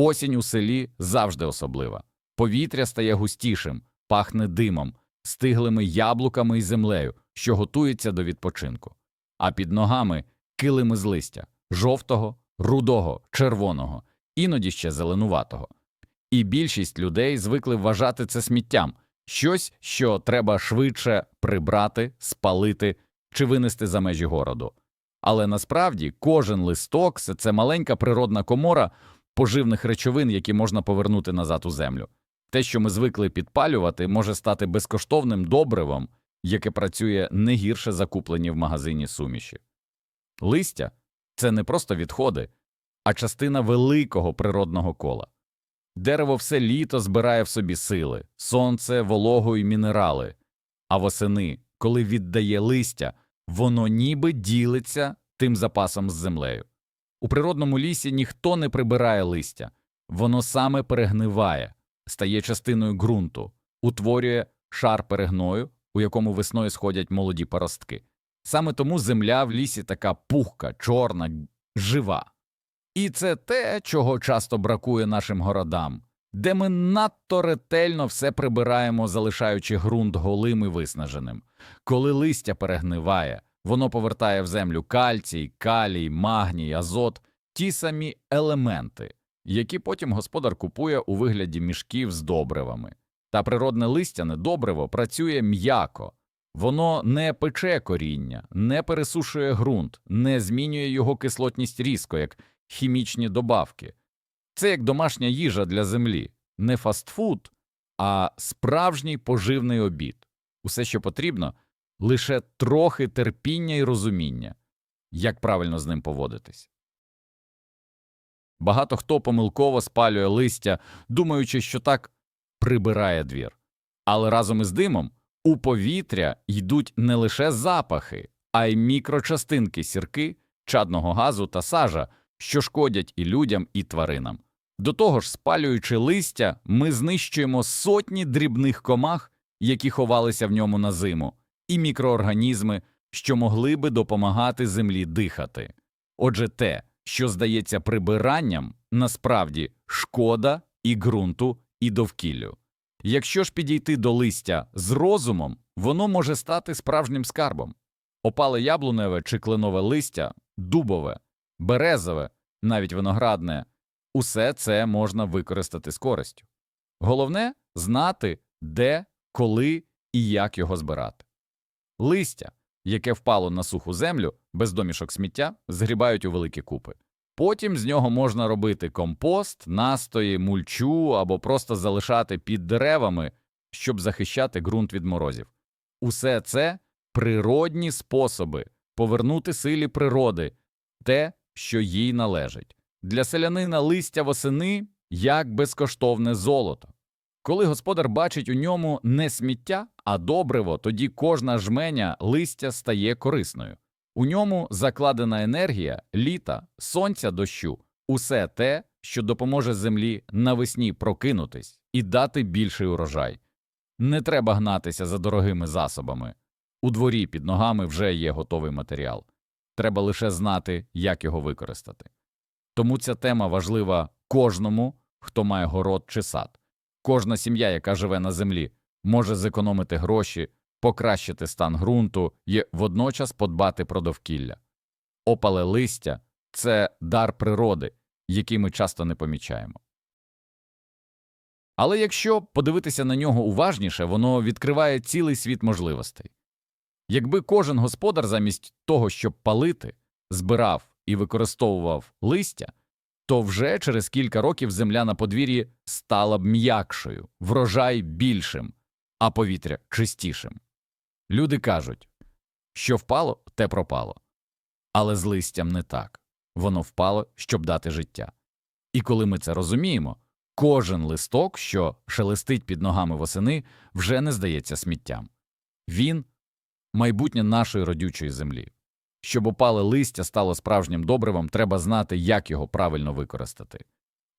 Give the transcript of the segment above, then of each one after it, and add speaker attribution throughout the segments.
Speaker 1: Осінь у селі завжди особлива. Повітря стає густішим, пахне димом, стиглими яблуками і землею, що готується до відпочинку. А під ногами килими з листя жовтого, рудого, червоного, іноді ще зеленуватого. І більшість людей звикли вважати це сміттям щось, що треба швидше прибрати, спалити чи винести за межі городу. Але насправді кожен листок це маленька природна комора поживних речовин, які можна повернути назад у землю. Те, що ми звикли підпалювати, може стати безкоштовним добривом, яке працює не гірше закуплені в магазині суміші. Листя це не просто відходи, а частина великого природного кола. Дерево все літо збирає в собі сили, сонце, вологу і мінерали, а восени, коли віддає листя, воно ніби ділиться тим запасом з землею. У природному лісі ніхто не прибирає листя, воно саме перегниває, стає частиною ґрунту, утворює шар перегною, у якому весною сходять молоді паростки. Саме тому земля в лісі така пухка, чорна, жива. І це те, чого часто бракує нашим городам, де ми надто ретельно все прибираємо, залишаючи ґрунт голим і виснаженим. Коли листя перегниває, воно повертає в землю кальцій, калій, магній, азот, ті самі елементи, які потім господар купує у вигляді мішків з добривами. Та природне листяне добриво працює м'яко, воно не пече коріння, не пересушує ґрунт, не змінює його кислотність різко, як хімічні добавки. Це як домашня їжа для землі, не фастфуд, а справжній поживний обід. Усе, що потрібно, лише трохи терпіння і розуміння, як правильно з ним поводитись. Багато хто помилково спалює листя, думаючи, що так прибирає двір. Але разом із димом у повітря йдуть не лише запахи, а й мікрочастинки сірки, чадного газу та сажа, що шкодять і людям, і тваринам. До того ж, спалюючи листя, ми знищуємо сотні дрібних комах, які ховалися в ньому на зиму, і мікроорганізми, що могли би допомагати землі дихати. Отже, те, що здається прибиранням, насправді шкода і ґрунту, і довкіллю. Якщо ж підійти до листя з розумом, воно може стати справжнім скарбом. Опале яблуневе чи кленове листя, дубове, березове, навіть виноградне усе це можна використати з користю. Головне знати, де, коли і як його збирати. Листя, яке впало на суху землю, без домішок сміття, згрібають у великі купи. Потім з нього можна робити компост, настої, мульчу або просто залишати під деревами, щоб захищати ґрунт від морозів. Усе це природні способи повернути силі природи те, що їй належить. Для селянина листя восени як безкоштовне золото. Коли господар бачить у ньому не сміття, а добриво, тоді кожна жменя листя стає корисною. У ньому закладена енергія, літа, сонця дощу, усе те, що допоможе землі навесні прокинутись і дати більший урожай. Не треба гнатися за дорогими засобами. У дворі під ногами вже є готовий матеріал. Треба лише знати, як його використати. Тому ця тема важлива кожному, хто має город чи сад. Кожна сім'я, яка живе на землі, може зекономити гроші, покращити стан ґрунту і водночас подбати про довкілля. Опале листя це дар природи, який ми часто не помічаємо. Але якщо подивитися на нього уважніше, воно відкриває цілий світ можливостей. Якби кожен господар замість того, щоб палити, збирав і використовував листя, то вже через кілька років земля на подвір'ї стала б м'якшою, врожай більшим, а повітря чистішим. Люди кажуть, що впало, те пропало. Але з листям не так воно впало, щоб дати життя. І коли ми це розуміємо, кожен листок, що шелестить під ногами восени, вже не здається сміттям він майбутнє нашої родючої землі. Щоб опале листя стало справжнім добривом, треба знати, як його правильно використати.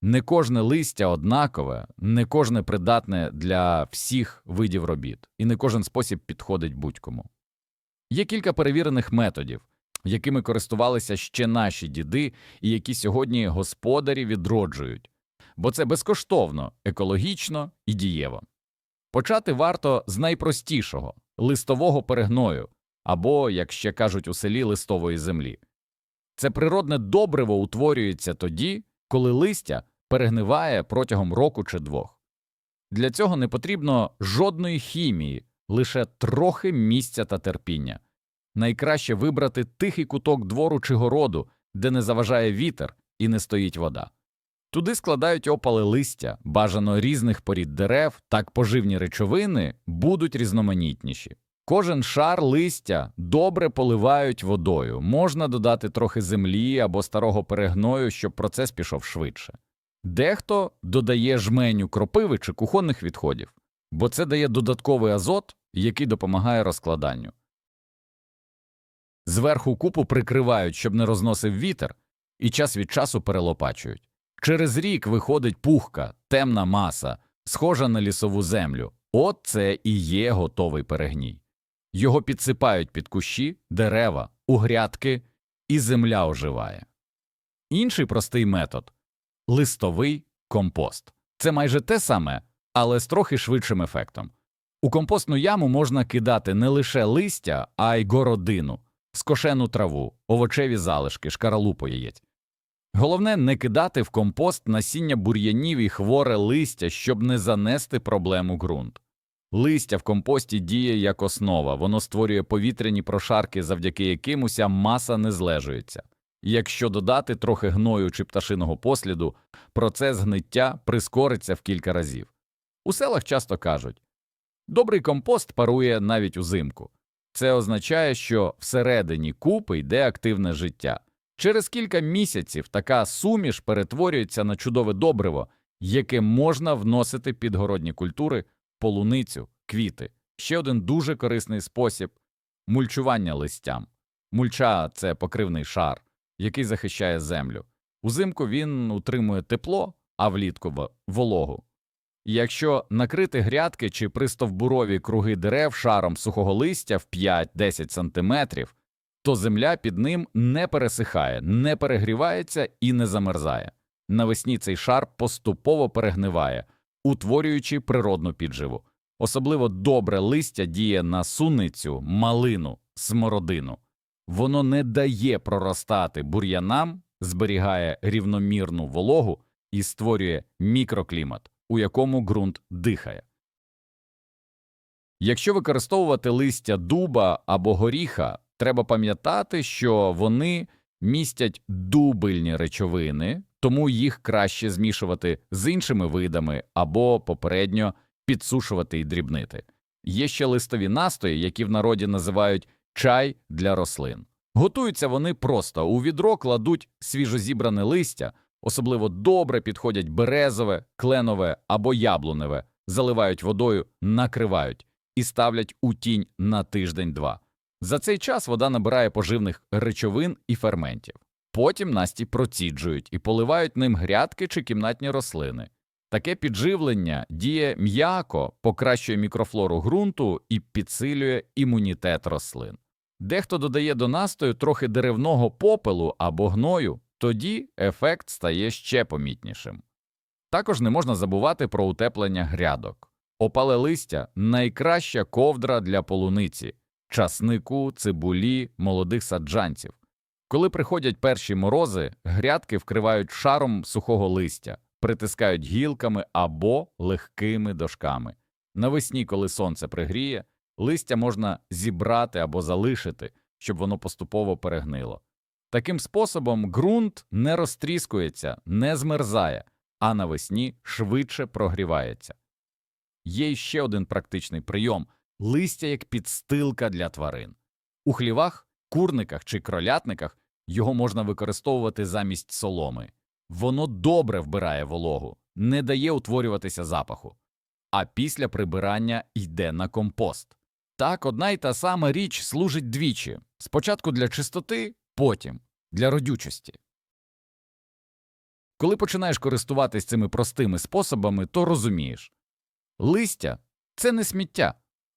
Speaker 1: Не кожне листя однакове, не кожне придатне для всіх видів робіт, і не кожен спосіб підходить будь-кому. Є кілька перевірених методів, якими користувалися ще наші діди, і які сьогодні господарі відроджують. бо це безкоштовно, екологічно і дієво. Почати варто з найпростішого листового перегною або, як ще кажуть у селі, листової землі. Це природне добриво утворюється тоді, коли листя перегниває протягом року чи двох. Для цього не потрібно жодної хімії, лише трохи місця та терпіння. Найкраще вибрати тихий куток двору чи городу, де не заважає вітер і не стоїть вода. Туди складають опали листя, бажано різних порід дерев, так поживні речовини будуть різноманітніші. Кожен шар листя добре поливають водою, можна додати трохи землі або старого перегною, щоб процес пішов швидше. Дехто додає жменю кропиви чи кухонних відходів, бо це дає додатковий азот, який допомагає розкладанню. Зверху купу прикривають, щоб не розносив вітер, і час від часу перелопачують. Через рік виходить пухка, темна маса, схожа на лісову землю. От це і є готовий перегній. Його підсипають під кущі, дерева, у грядки, і земля оживає. Інший простий метод листовий компост. Це майже те саме, але з трохи швидшим ефектом. У компостну яму можна кидати не лише листя, а й городину, скошену траву, овочеві залишки, шкаралупу яєць. Головне не кидати в компост насіння бур'янів і хворе листя, щоб не занести проблему ґрунт. Листя в компості діє як основа, воно створює повітряні прошарки, завдяки яким уся маса не злежується. Якщо додати трохи гною чи пташиного посліду, процес гниття прискориться в кілька разів. У селах часто кажуть добрий компост парує навіть узимку. Це означає, що всередині купи йде активне життя. Через кілька місяців така суміш перетворюється на чудове добриво, яке можна вносити під городні культури, полуницю, квіти. Ще один дуже корисний спосіб мульчування листям. Мульча це покривний шар, який захищає землю. Узимку він утримує тепло, а влітку вологу. Якщо накрити грядки чи пристовбурові круги дерев шаром сухого листя в 5-10 см, то земля під ним не пересихає, не перегрівається і не замерзає. Навесні цей шар поступово перегниває, утворюючи природну підживу. Особливо добре листя діє на суницю, малину, смородину. Воно не дає проростати бур'янам, зберігає рівномірну вологу і створює мікроклімат, у якому ґрунт дихає. Якщо використовувати листя дуба або горіха, треба пам'ятати, що вони містять дубильні речовини, тому їх краще змішувати з іншими видами або попередньо підсушувати і дрібнити. Є ще листові настої, які в народі називають чай для рослин. Готуються вони просто у відро кладуть свіжозібране листя, особливо добре підходять березове, кленове або яблуневе, заливають водою, накривають і ставлять у тінь на тиждень-два. За цей час вода набирає поживних речовин і ферментів. Потім насті проціджують і поливають ним грядки чи кімнатні рослини. Таке підживлення діє м'яко, покращує мікрофлору ґрунту і підсилює імунітет рослин. Дехто додає до настою трохи деревного попелу або гною, тоді ефект стає ще помітнішим. Також не можна забувати про утеплення грядок. Опале листя найкраща ковдра для полуниці, часнику, цибулі, молодих саджанців. Коли приходять перші морози, грядки вкривають шаром сухого листя, притискають гілками або легкими дошками. Навесні, коли сонце пригріє, листя можна зібрати або залишити, щоб воно поступово перегнило. Таким способом ґрунт не розтріскується, не змерзає, а навесні швидше прогрівається. Є ще один практичний прийом листя як підстилка для тварин. У хлівах, курниках чи кролятниках його можна використовувати замість соломи. Воно добре вбирає вологу, не дає утворюватися запаху, а після прибирання йде на компост. Так, одна й та сама річ служить двічі спочатку для чистоти, потім для родючості. Коли починаєш користуватись цими простими способами, то розумієш листя це не сміття,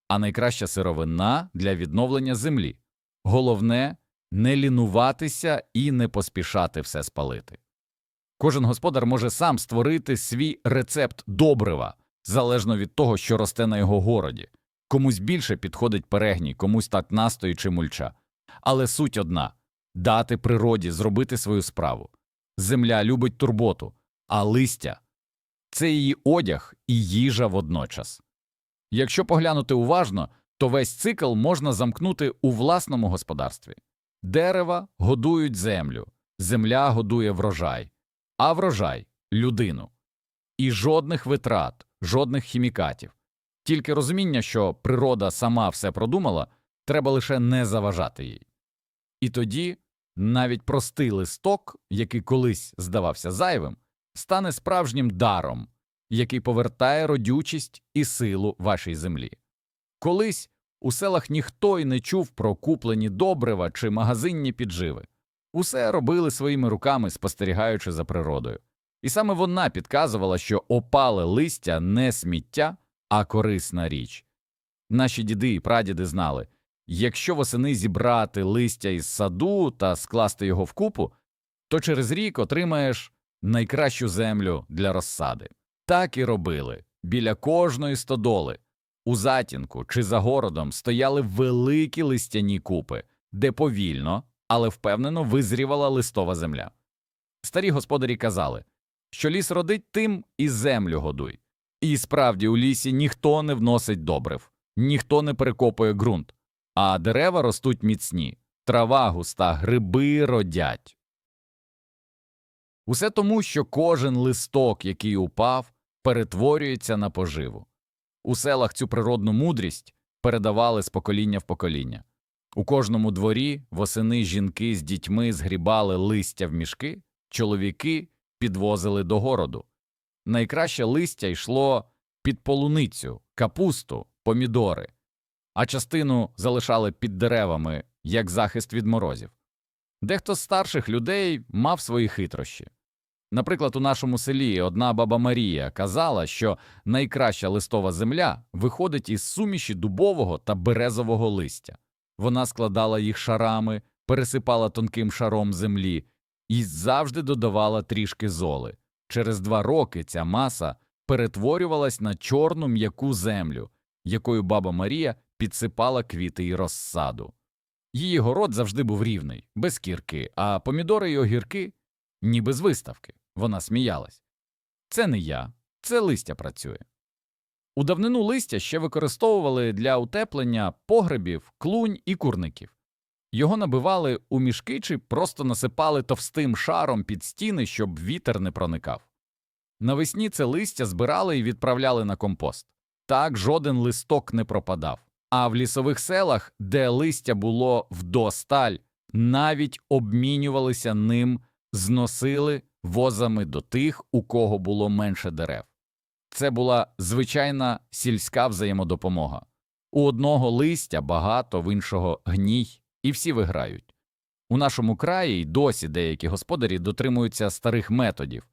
Speaker 1: а найкраща сировина для відновлення землі. Головне не лінуватися і не поспішати все спалити. Кожен господар може сам створити свій рецепт добрива, залежно від того, що росте на його городі. Комусь більше підходить перегній, комусь так настої чи мульча. Але суть одна дати природі зробити свою справу. Земля любить турботу, а листя це її одяг і їжа водночас. Якщо поглянути уважно, то весь цикл можна замкнути у власному господарстві. Дерева годують землю, земля годує врожай, а врожай людину. І жодних витрат, жодних хімікатів. Тільки розуміння, що природа сама все продумала, треба лише не заважати їй. І тоді навіть простий листок, який колись здавався зайвим, стане справжнім даром, який повертає родючість і силу вашій землі. Колись у селах ніхто й не чув про куплені добрива чи магазинні підживи. Усе робили своїми руками, спостерігаючи за природою. І саме вона підказувала, що опале листя не сміття, а корисна річ. Наші діди і прадіди знали, якщо восени зібрати листя із саду та скласти його в купу, то через рік отримаєш найкращу землю для розсади. Так і робили. Біля кожної стодоли, у затінку чи за городом стояли великі листяні купи, де повільно, але впевнено визрівала листова земля. Старі господарі казали, що ліс родить тим і землю годуй. І справді у лісі ніхто не вносить добрив, ніхто не перекопує ґрунт, а дерева ростуть міцні, трава густа, гриби родять. Усе тому, що кожен листок, який упав, перетворюється на поживу. У селах цю природну мудрість передавали з покоління в покоління. У кожному дворі восени жінки з дітьми згрібали листя в мішки, чоловіки підвозили до городу. Найкраще листя йшло під полуницю, капусту, помідори, а частину залишали під деревами як захист від морозів. Дехто з старших людей мав свої хитрощі. Наприклад, у нашому селі одна баба Марія казала, що найкраща листова земля виходить із суміші дубового та березового листя. Вона складала їх шарами, пересипала тонким шаром землі і завжди додавала трішки золи. Через два роки ця маса перетворювалась на чорну м'яку землю, якою баба Марія підсипала квіти й розсаду. Її город завжди був рівний, без кірки, а помідори й огірки ніби з виставки. Вона сміялась. Це не я, це листя працює. У давнину листя ще використовували для утеплення погребів, клунь і курників. Його набивали у мішки чи просто насипали товстим шаром під стіни, щоб вітер не проникав. Навесні це листя збирали і відправляли на компост. Так жоден листок не пропадав. А в лісових селах, де листя було вдосталь, навіть обмінювалися ним, зносили возами до тих, у кого було менше дерев. Це була звичайна сільська взаємодопомога. У одного листя багато, в іншого гній, і всі виграють. У нашому краї й досі деякі господарі дотримуються старих методів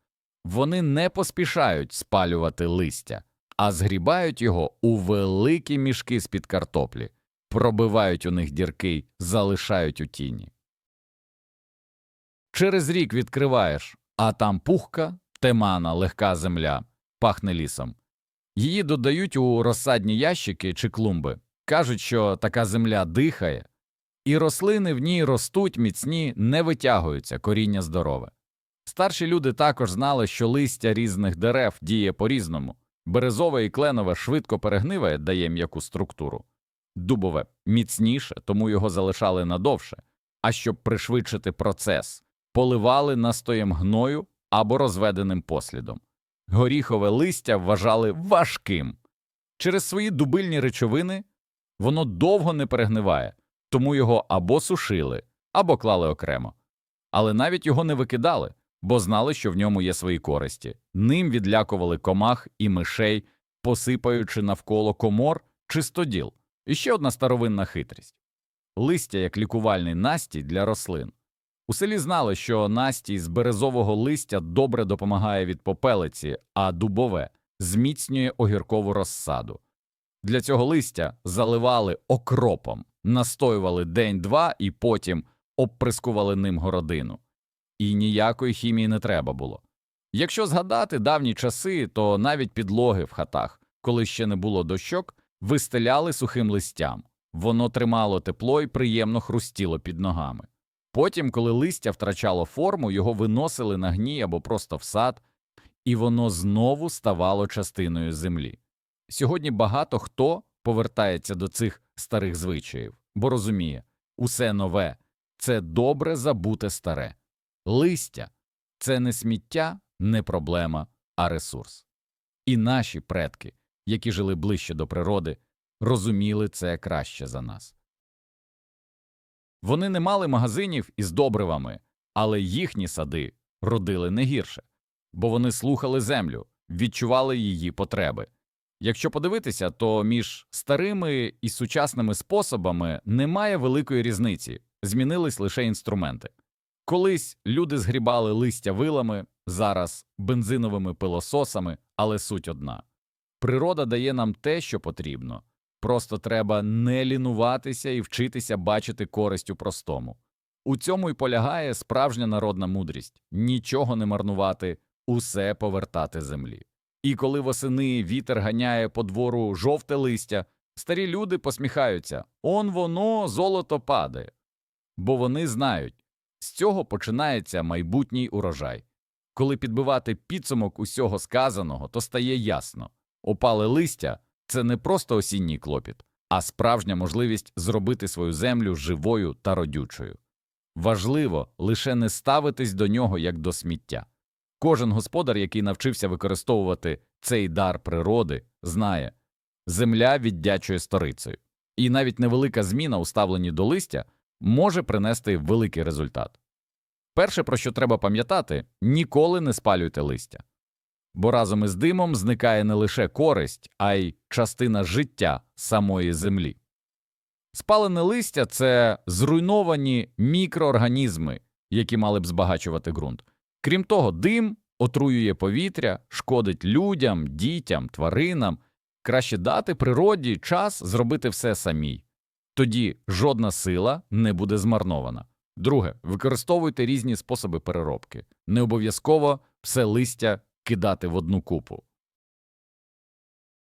Speaker 1: вони не поспішають спалювати листя, а згрібають його у великі мішки з під картоплі, пробивають у них дірки, залишають у тіні. Через рік відкриваєш, а там пухка, темана, легка земля, пахне лісом. Її додають у розсадні ящики чи клумби, кажуть, що така земля дихає, і рослини в ній ростуть міцні, не витягуються, коріння здорове. Старші люди також знали, що листя різних дерев діє по-різному. Березове і кленове швидко перегниває, дає м'яку структуру. Дубове міцніше, тому його залишали надовше, а щоб пришвидшити процес, поливали настоєм гною або розведеним послідом. Горіхове листя вважали важким. Через свої дубильні речовини воно довго не перегниває, тому його або сушили, або клали окремо. Але навіть його не викидали, бо знали, що в ньому є свої користі. Ним відлякували комах і мишей, посипаючи навколо комор чи стоділ. І ще одна старовинна хитрість листя як лікувальний настій для рослин. У селі знали, що настій з березового листя добре допомагає від попелиці, а дубове зміцнює огіркову розсаду. Для цього листя заливали окропом, настоювали день-два і потім обприскували ним городину. І ніякої хімії не треба було. Якщо згадати давні часи, то навіть підлоги в хатах, коли ще не було дощок, вистеляли сухим листям. Воно тримало тепло і приємно хрустіло під ногами. Потім, коли листя втрачало форму, його виносили на гній або просто в сад, і воно знову ставало частиною землі. Сьогодні багато хто повертається до цих старих звичаїв, бо розуміє, усе нове це добре забуте старе. Листя це не сміття, не проблема, а ресурс. І наші предки, які жили ближче до природи, розуміли це краще за нас. Вони не мали магазинів із добривами, але їхні сади родили не гірше, бо вони слухали землю, відчували її потреби. Якщо подивитися, то між старими і сучасними способами немає великої різниці, змінились лише інструменти. Колись люди згрібали листя вилами, зараз бензиновими пилососами, але суть одна. Природа дає нам те, що потрібно. Просто треба не лінуватися і вчитися бачити користь у простому. У цьому й полягає справжня народна мудрість нічого не марнувати, усе повертати землі. І коли восени вітер ганяє по двору жовте листя, старі люди посміхаються он воно золото падає. Бо вони знають, з цього починається майбутній урожай. Коли підбивати підсумок усього сказаного, то стає ясно опале листя це не просто осінній клопіт, а справжня можливість зробити свою землю живою та родючою. Важливо лише не ставитись до нього як до сміття. Кожен господар, який навчився використовувати цей дар природи, знає земля віддячує сторицею, і навіть невелика зміна у ставленні до листя може принести великий результат. Перше, про що треба пам'ятати, ніколи не спалюйте листя бо разом із димом зникає не лише користь, а й частина життя самої землі. Спалене листя це зруйновані мікроорганізми, які мали б збагачувати ґрунт. Крім того, дим отруює повітря, шкодить людям, дітям, тваринам. Краще дати природі час зробити все самій. Тоді жодна сила не буде змарнована. Друге, використовуйте різні способи переробки. Не обов'язково все листя кидати в одну купу.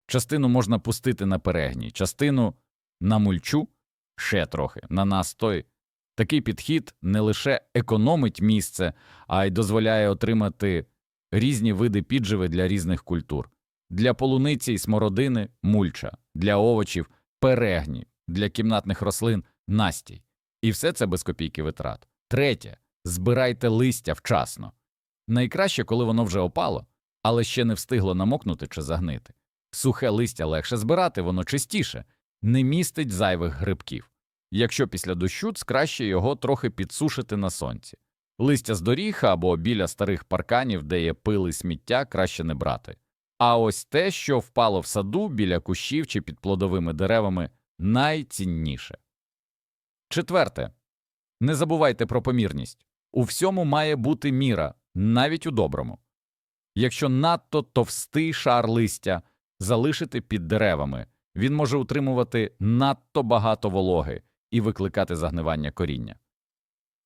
Speaker 1: Частину можна пустити на перегні, частину на мульчу, ще трохи, на настой. Такий підхід не лише економить місце, а й дозволяє отримати різні види підживи для різних культур. Для полуниці й смородини мульча, для овочів перегні, для кімнатних рослин настій. І все це без копійки витрат. Третє збирайте листя вчасно. Найкраще, коли воно вже опало, але ще не встигло намокнути чи загнити. Сухе листя легше збирати, воно чистіше, не містить зайвих грибків. Якщо після дощу, краще його трохи підсушити на сонці. Листя з доріг або біля старих парканів, де є пили сміття, краще не брати. А ось те, що впало в саду біля кущів чи під плодовими деревами, найцінніше. Четверте. Не забувайте про помірність. У всьому має бути міра, навіть у доброму. Якщо надто товстий шар листя залишити під деревами, він може утримувати надто багато вологи і викликати загнивання коріння.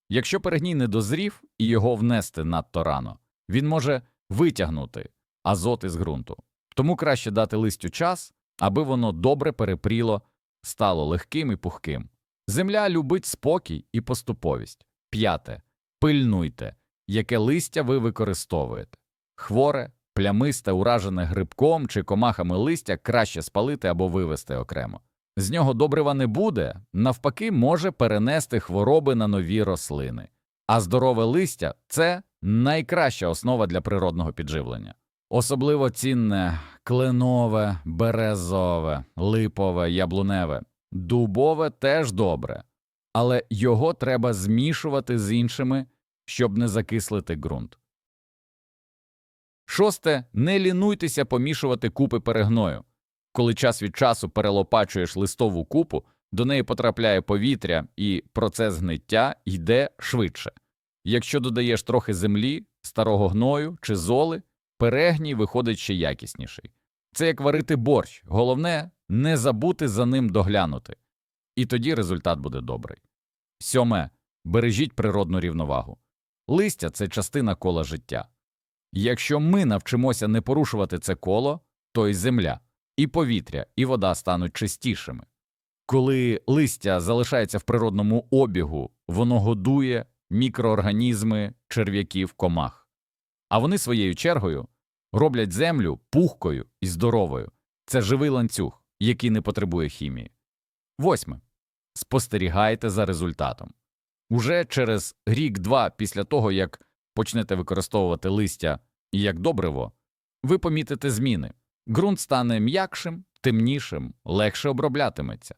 Speaker 1: Якщо перегній не дозрів і його внести надто рано, він може витягнути азот із ґрунту. Тому краще дати листю час, аби воно добре перепріло, стало легким і пухким. Земля любить спокій і поступовість. П'яте. Пильнуйте, яке листя ви використовуєте. Хворе, плямисте, уражене грибком чи комахами листя краще спалити або вивести окремо. З нього добрива не буде, навпаки, може перенести хвороби на нові рослини. А здорове листя це найкраща основа для природного підживлення. Особливо цінне кленове, березове, липове, яблуневе, дубове теж добре, але його треба змішувати з іншими, щоб не закислити ґрунт. Шосте, не лінуйтеся помішувати купи перегною. Коли час від часу перелопачуєш листову купу, до неї потрапляє повітря, і процес гниття йде швидше. Якщо додаєш трохи землі, старого гною чи золи, перегній виходить ще якісніший. Це як варити борщ, головне не забути за ним доглянути. І тоді результат буде добрий. Сьоме. Бережіть природну рівновагу. Листя це частина кола життя. Якщо ми навчимося не порушувати це коло, то й земля, і повітря, і вода стануть чистішими. Коли листя залишається в природному обігу, воно годує мікроорганізми, черв'яків, комах. А вони своєю чергою роблять землю пухкою і здоровою. Це живий ланцюг, який не потребує хімії. Восьме. Спостерігайте за результатом. Уже через рік-два після того, як почнете використовувати листя як добриво, ви помітите зміни. Ґрунт стане м'якшим, темнішим, легше оброблятиметься.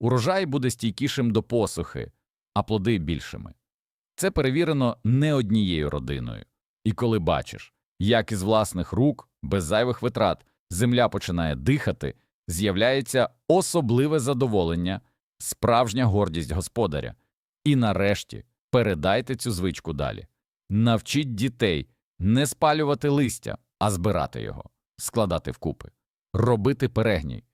Speaker 1: Урожай буде стійкішим до посухи, а плоди більшими. Це перевірено не однією родиною. І коли бачиш, як із власних рук, без зайвих витрат, земля починає дихати, з'являється особливе задоволення, справжня гордість господаря. І нарешті передайте цю звичку далі. Навчіть дітей не спалювати листя, а збирати його, складати вкупи, робити перегній.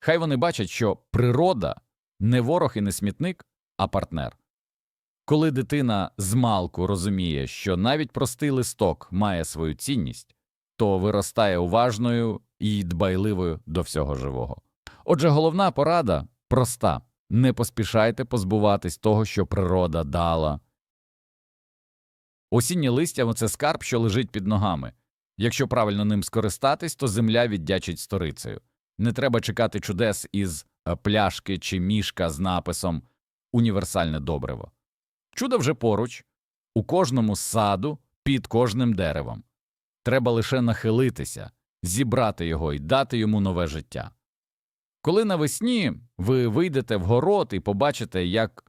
Speaker 1: Хай вони бачать, що природа не ворог і не смітник, а партнер. Коли дитина з малку розуміє, що навіть простий листок має свою цінність, то виростає уважною і дбайливою до всього живого. Отже, головна порада проста не поспішайте позбуватись того, що природа дала. Осіннє листя – це скарб, що лежить під ногами. Якщо правильно ним скористатись, то земля віддячить сторицею. Не треба чекати чудес із е, пляшки чи мішка з написом «Універсальне добриво». Чудо вже поруч, у кожному саду, під кожним деревом. Треба лише нахилитися, зібрати його і дати йому нове життя. Коли навесні ви вийдете в город і побачите, як